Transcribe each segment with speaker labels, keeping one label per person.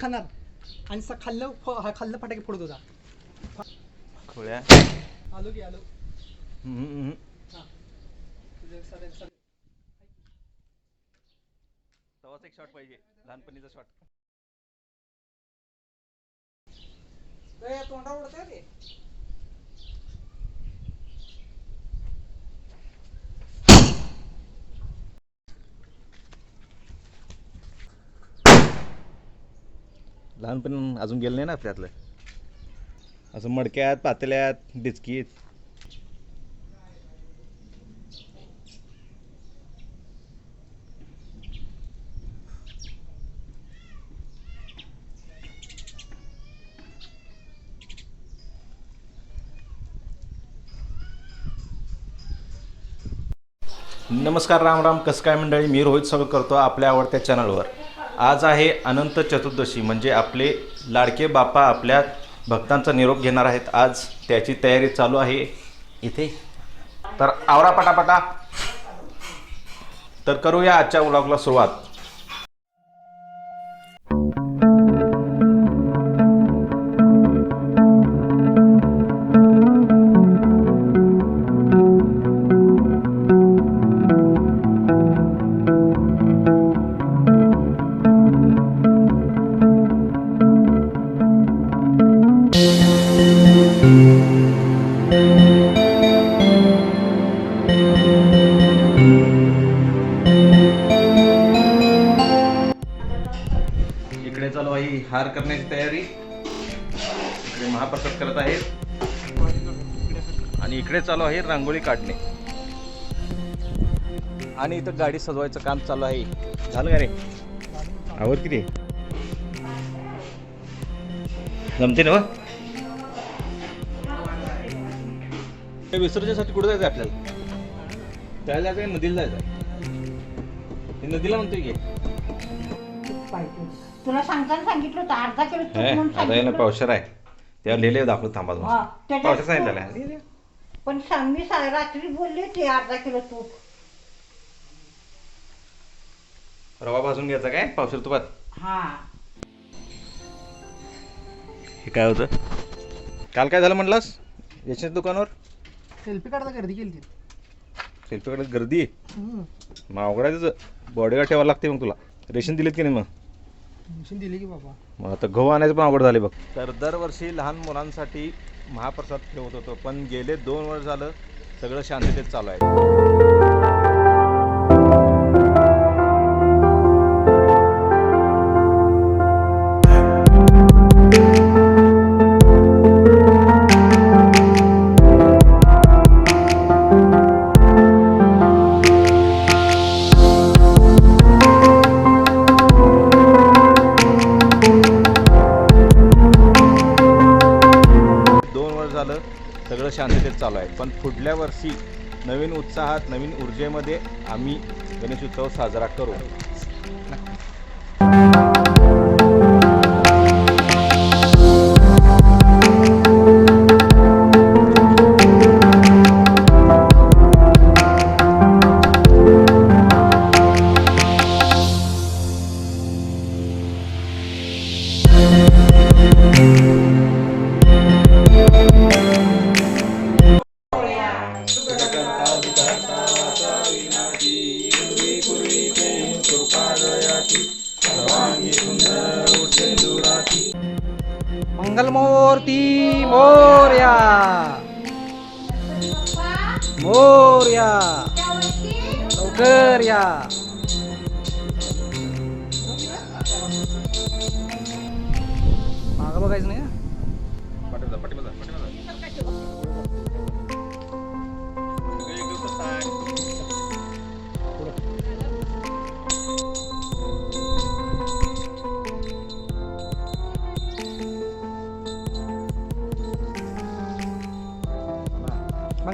Speaker 1: खाणार. आणि स- खाल्लं फ- हा खाल्लं फटाके फोडत होता.
Speaker 2: खोळ्या.
Speaker 1: आलो की आलो.
Speaker 2: हम्म, हम्म.
Speaker 1: हा.
Speaker 2: तवाच एक शॉट पाहिजे. लहानपणीचा शॉट
Speaker 1: ए, तोंडावर उडतंय
Speaker 2: लहानपणी अजून गेलं नाही ना त्यातलं. असं मडक्यात पातेल्यात डिचकीत. नमस्कार राम राम. कसं काय मंडळी? मी रोहित स्वागत करतो आपल्या आवडत्या चॅनलवर आज आहे अनंत चतुर्दशी म्हणजे आपले लाडके बाप्पा आपल्या भक्तांचा निरोप घेणार आहेत. आज त्याची तयारी चालू आहे. इथे. तर आवरा पटापटा. तर करूया आजच्या व्लॉगला सुरुवात. इकडे चालू आहे हार करण्याची तयारी. इकडे महाप्रसाद करत आहेत आणि इकडे चालू आहे रांगोळी काढणे. आणि इथं गाडी सजवायचं काम चालू आहे. झालं का रे? आवड किती जमते ना हे विसर्जनासाठी कुठं जायचं आपल्याला? त्याला जायचं आहे, नदीला जायचं नदीला म्हणतोय की.
Speaker 3: तुला सांगताना सांगितलं होतं अर्धा किलो तूप म्हणून
Speaker 2: आता याला. पावशर आहे. त्यावर लिहिले दाखवत थांबा
Speaker 3: हा,
Speaker 2: तुम्हाला
Speaker 3: त्याच्यात
Speaker 2: पावशर सांगितलेलं
Speaker 3: तूप-
Speaker 2: आहे. लिहिले.
Speaker 3: पण सांग मी सा- रात्री बोलली होती अर्धा किलो तूप.
Speaker 2: रवा भाजून घ्यायचा काय? पावशर तुपात?
Speaker 3: हा.
Speaker 2: हे काय होतं? काल काय झालं म्हटलास? याच्या दुकानावर?
Speaker 1: सेल्फी काढता गर्दी केली ती
Speaker 2: सेल्फीकडे गर्दी?
Speaker 1: हम्म.
Speaker 2: मग बॉडीगार्ड ठेवायला लागते मग तुला. रेशन दिलेत की नाही मग?
Speaker 1: मशीन दिली की बाबा.
Speaker 2: मग आता गहू आणायचं पण अवघड झाले बघ. तर दरवर्षी लहान मुलांसाठी महाप्रसाद ठेवत होतो. पण गेले दोन वर्ष झालं सगळं शांततेत चालू आहे. सगळं शांततेत चालू आहे. पण पुढल्या वर्षी नवीन उत्साहात नवीन ऊर्जेमध्ये आम्ही गणेश उत्सव साजरा करू.
Speaker 1: मंगलमूर्ती मोर्या मोर्या लवकर या. मागं बघायचं नाही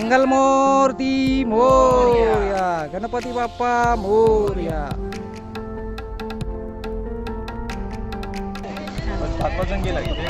Speaker 1: मंगलमूर्ती मोर्या गणपती बाप्पा मोर्या
Speaker 2: बस पाच पाच जण गेला इथे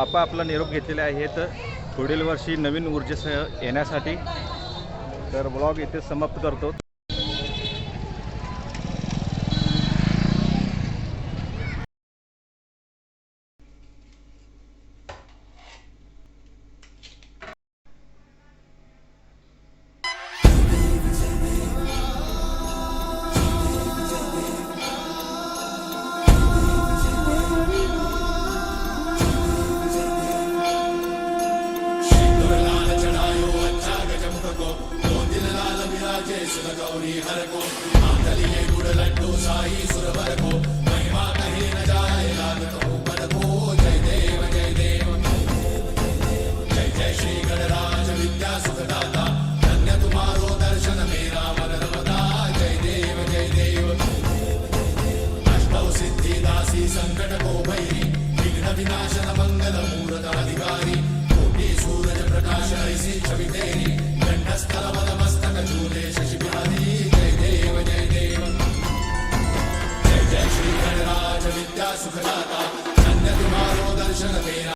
Speaker 4: बापा आपला निरोप घेतलेले आहेत पुढील वर्षी नवीन ऊर्जेसह येण्यासाठी. तर ब्लॉग इथे समाप्त करतो.
Speaker 2: सुधगौरी हर को मातलिए गुड़ लड्डू शाही सुरवर को महिमा कहीं न जाए लाग सुखदा